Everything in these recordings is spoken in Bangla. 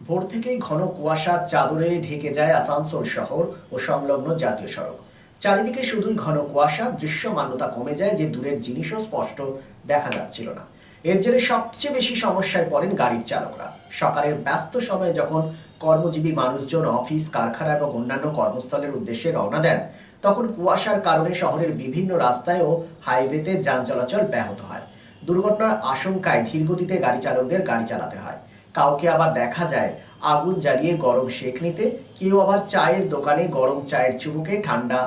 ভোর থেকেই ঘন কুয়াশার চাদরে ঢেকে যায় আসানসোল শহর ও সংলগ্ন জাতীয় সড়ক। চারিদিকে শুধুই ঘন কুয়াশা, দৃশ্যমানতা কমে যায় যে দূরের জিনিসও স্পষ্ট দেখা যাচ্ছিল না। এর জেরে সবচেয়ে বেশি সমস্যায় পড়েন গাড়ির চালকরা। সকালের ব্যস্ত সময়ে যখন কর্মজীবী মানুষজন অফিস, কারখানা এবং অন্যান্য কর্মস্থলের উদ্দেশ্যে রওনা দেন, তখন কুয়াশার কারণে শহরের বিভিন্ন রাস্তায় ও হাইওয়েতে যান চলাচল ব্যাহত হয়। দুর্ঘটনার আশঙ্কায় ধীরগতিতে গাড়ি চালকদের গাড়ি চালাতে হয়। কাউকে আবার দেখা যায়, আগুন জ্বালিয়ে গরম শেক নিতে, কেউ আবার চায়ের দোকানে গরম চায়ের চুমুকে ঠান্ডা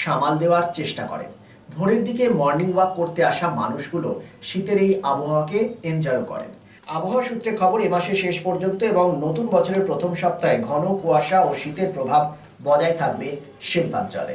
সামাল দেওয়ার চেষ্টা করেন। ভোরের দিকে মর্নিং ওয়াক করতে আসা মানুষগুলো শীতের এই আবহাওয়াকে এনজয় করেন। আবহাওয়া সূত্রে খবর, এ মাসের শেষ পর্যন্ত এবং নতুন বছরের প্রথম সপ্তাহে ঘন কুয়াশা ও শীতের প্রভাব বজায় থাকবে শিল্পাঞ্চলে।